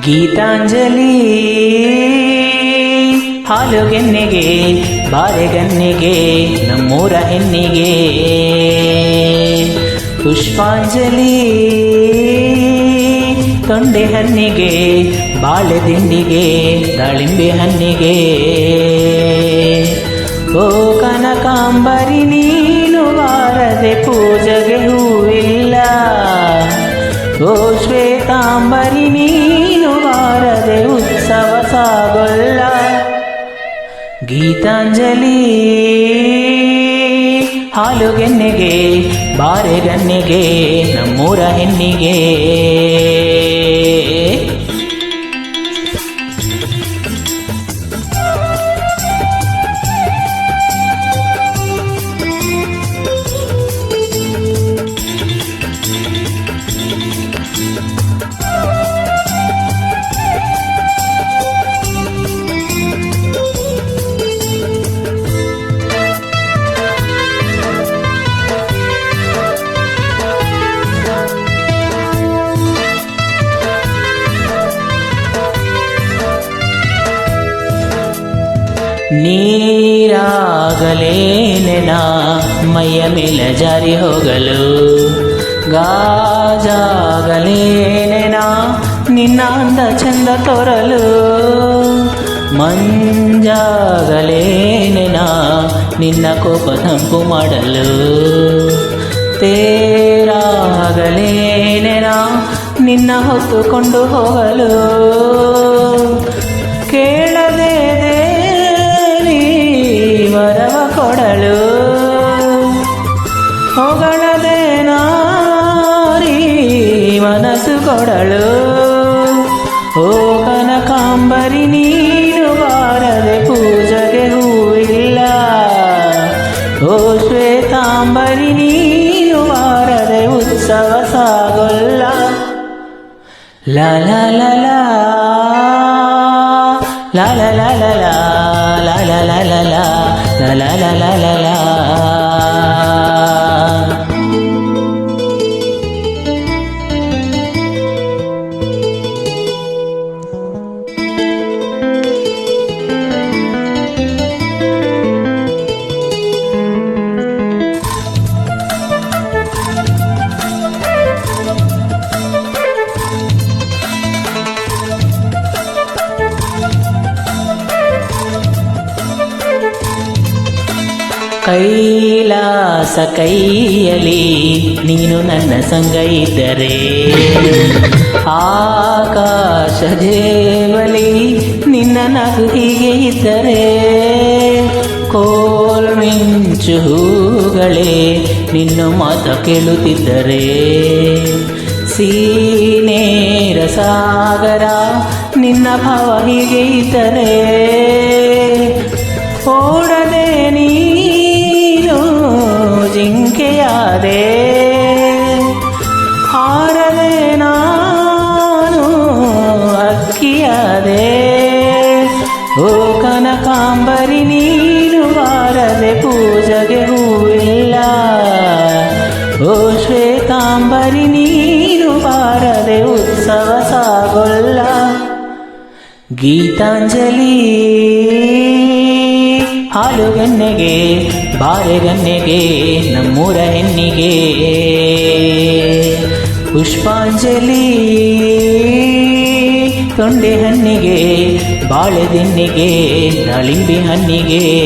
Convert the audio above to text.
ಗೀತಾಂಜಲಿ. ಹಾಲುಗೆನ್ನೆಗೆ ಬಾರೆಗನ್ನೆಗೆ ನಮ್ಮೂರ ಹೆಣ್ಣಿಗೆ. ಪುಷ್ಪಾಂಜಲಿ. ತೊಂಡೆ ಹಣ್ಣಿಗೆ, ಬಾಳೆ ದಿಂಡಿಗೆ ದಾಳಿಂಬೆ ಹಣ್ಣಿಗೆ. ಓ ಕನಕಾಂಬರಿ, ನೀನು ಬಾರದೆ ಪೂಜೆಗೆ ಹೂವಿಲ್ಲ. ಓ ಶ್ವೇತಾಂಬರಿ, ನೀನು ಬಾರದೆ ಉತ್ಸವ ಸಾಗೊಲ್ಲ ಗೀತಾಂಜಲಿ. ಹಾಲುಗೆನ್ನೆಗೆ ಬಾರೆಗನ್ನೆಗೆ ನಮ್ಮೂರ ಹೆಣ್ಣಿಗೆ. ನೀರಾಗಲೇನೆನ ಮೈಯ ಮೇಲೆ ಜಾರಿ ಹೋಗಲು. ಗಾಜಾಗಲೇನೆನ ನಿನ್ನ ಅಂದ ಚಂದ ತೋರಲು. ಮಂಜಾಗಲೇನೆನ ನಿನ್ನ ಕೋಪ ತಂಪು ಮಾಡಲು. ತೇರಾಗಲೇನೆನ ನಿನ್ನ ಹೊತ್ತುಕೊಂಡು ಹೋಗಲು. ಕೇಳದೆ ಹೊಗಳದೆ ನಾರಿ ಮನಸ್ಸು ಕೊಡಲು ಓ ಕನಕಾಂಬರಿ ನೀನು ಬಾರದೆ ಪೂಜೆಗೆ ಹೂವಿಲ್ಲ ಓ ಶ್ವೇತಾಂಬರಿ ನೀನು ಬಾರದೆ ಉತ್ಸವ ಸಾಗೊಲ್ಲ La la la la la La Kailasa ಕೈಯಲಿ ನೀನು ನನ್ನ ಸಂಗ ಇದ್ದರೆ ಆಕಾಶ ದೇವಲಿ ನಿನ್ನ ನಗು ಹೀಗೆ ಇದ್ದರೆ. ಕೋಲ್ಮಿಂಚು ಹೂಗಳೇ ನಿನ್ನ ಮಾತ ಕೇಳುತ್ತಿದ್ದರೆ. ಸೀನೇರ ಸಾಗರ ನಿನ್ನ ಭಾವ ಹೀಗೆ ಇದ್ದರೆ. ಓಡದೆ ನೀನು ಜಿಂಕೆಯಾದೆ ಹಾರದೆ ನಾನು ಅಕ್ಕಿಯಾದೆ ಓ ಕನಕಾಂಬರಿ ನೀನು ಬಾರದೆ ಪೂಜೆಗೆ ಹೂವಿಲ್ಲ ಓ ಶ್ವೇತಾಂಬರಿ ನೀನು ಬಾರದೆ ಉತ್ಸವ ಸಾಗೊಲ್ಲ ಗೀತಾಂಜಲಿ ಹಾಲುಗನ್ನೆಗೆ ಬಾರೆಗನ್ನೆಗೆ ನಮ್ಮೂರ ಹೆಣ್ಣಿಗೆ. ಪುಷ್ಪಾಂಜಲಿ ತೊಂಡೆ ಹಣ್ಣಿಗೆ ಬಾಳೆ ನಳಿಂಬೆ ಹಣ್ಣಿಗೆ.